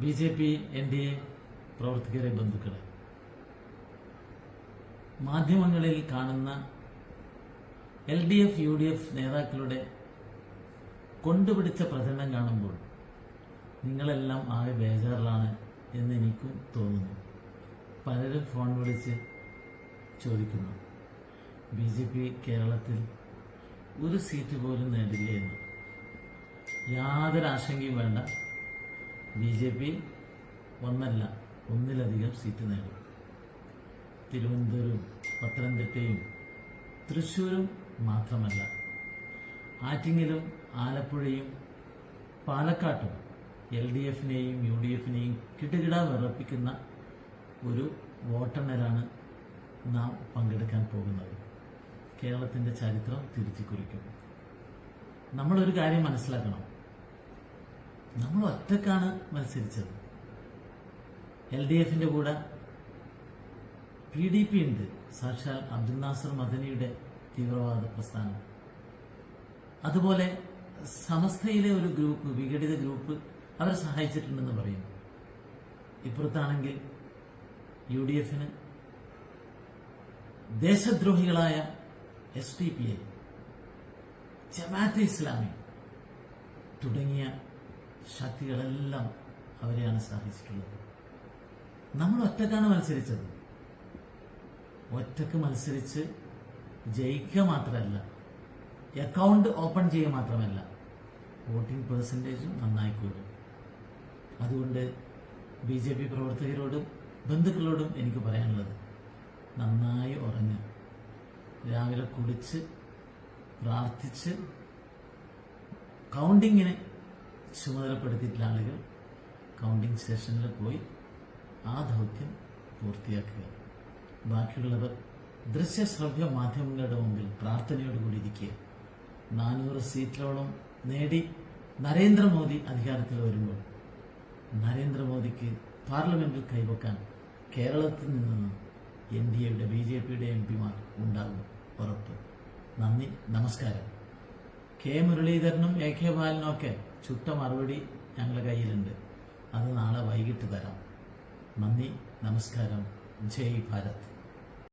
B J P N D A പ്രവർത്തകരെ ബന്ധുക്കളെ. മാധ്യമങ്ങളിൽ കാണുന്ന L D F U D F നേതാക്കളുടെ കൊണ്ടുപിടിച്ച പ്രചരണം കാണുമ്പോൾ നിങ്ങളെല്ലാം ആകെ ബേജാറിലാണ് എന്ന് എനിക്കും തോന്നുന്നു. പലരും ഫോൺ വിളിച്ച് ചോദിക്കുന്നു ബി ജെ പി കേരളത്തിൽ ഒരു സീറ്റ് പോലും നേടില്ല എന്ന്. യാതൊരു ആശങ്കയും വേണ്ട. ബി ജെ പി ഒന്നല്ല ഒന്നിലധികം സീറ്റ് നേടും. തിരുവനന്തപുരം പത്തനംതിട്ടയും തൃശ്ശൂരും മാത്രമല്ല ആറ്റിങ്ങലും ആലപ്പുഴയും പാലക്കാട്ടും എൽ ഡി എഫിനെയും യു ഡി എഫിനെയും കിടുകിട വിറപ്പിക്കുന്ന ഒരു വോട്ടെണ്ണലാണ് നാം പങ്കെടുക്കാൻ പോകുന്നത്. കേരളത്തിന്റെ ചരിത്രം തിരുത്തി കുറിക്കും. നമ്മളൊരു കാര്യം മനസ്സിലാക്കണം. നമ്മൾ ഒറ്റക്കാണ് മത്സരിച്ചത്. എൽ ഡി എഫിന്റെ കൂടെ പി ഡി പി ഉണ്ട്. സാക്ഷാൽ അബ്ദുൽ നാസർ മദനിയുടെ തീവ്രവാദ പ്രസ്ഥാനം. അതുപോലെ സമസ്തയിലെ ഒരു ഗ്രൂപ്പ് വിഘടിത ഗ്രൂപ്പ് അവരെ സഹായിച്ചിട്ടുണ്ടെന്ന് പറയുന്നു ഇപ്പുറത്താണെങ്കിൽ യു ഡി എഫിന് ദേശദ്രോഹികളായ S D P I Jamaat Islami തുടങ്ങിയ ശക്തികളെല്ലാം അവരെയാണ് സഹായിച്ചിട്ടുള്ളത് നമ്മൾ ഒറ്റക്കാണ് മത്സരിച്ചത്. ഒറ്റയ്ക്ക് മത്സരിച്ച് ജയിക്കുക മാത്രമല്ല അക്കൗണ്ട് ഓപ്പൺ ചെയ്യുക മാത്രമല്ല വോട്ടിംഗ് പെർസെന്റേജും നന്നായി കൂടും. അതുകൊണ്ട് ബി ജെ പി പ്രവർത്തകരോടും ബന്ധുക്കളോടും എനിക്ക് പറയാനുള്ളത് നന്നായി ഉറങ്ങുക രാവിലെ കുളിച്ച് പ്രാർത്ഥിച്ച് കൗണ്ടിങ്ങിന് ചുമതലപ്പെടുത്തിയിട്ടുള്ള ആളുകൾ. കൗണ്ടിംഗ് സ്റ്റേഷനിൽ പോയി ആ ദൗത്യം പൂർത്തിയാക്കുക. ബാക്കിയുള്ളവർ ദൃശ്യശ്രവ്യ മാധ്യമങ്ങളുടെ മുമ്പിൽ പ്രാർത്ഥനയോടുകൂടി ഇരിക്കുക. നാനൂറ് സീറ്റിലോളം നേടി നരേന്ദ്രമോദി അധികാരത്തിൽ വരുമ്പോൾ നരേന്ദ്രമോദിക്ക് പാർലമെന്റിൽ കൈവക്കാൻ കേരളത്തിൽ നിന്നും എൻ ഡി എയുടെ ബി ജെ പിയുടെ എം പിമാർ ഉണ്ടാകും ഉറപ്പ്. നന്ദി നമസ്കാരം. കെ മുരളീധരനും എ കെ ബാലനും ഒക്കെ ചുട്ട മറുപടി ഞങ്ങളുടെ കയ്യിലുണ്ട്. അത് നാളെ വൈകിട്ട് തരാം. നന്ദി നമസ്കാരം. ജയ് ഭാരത്.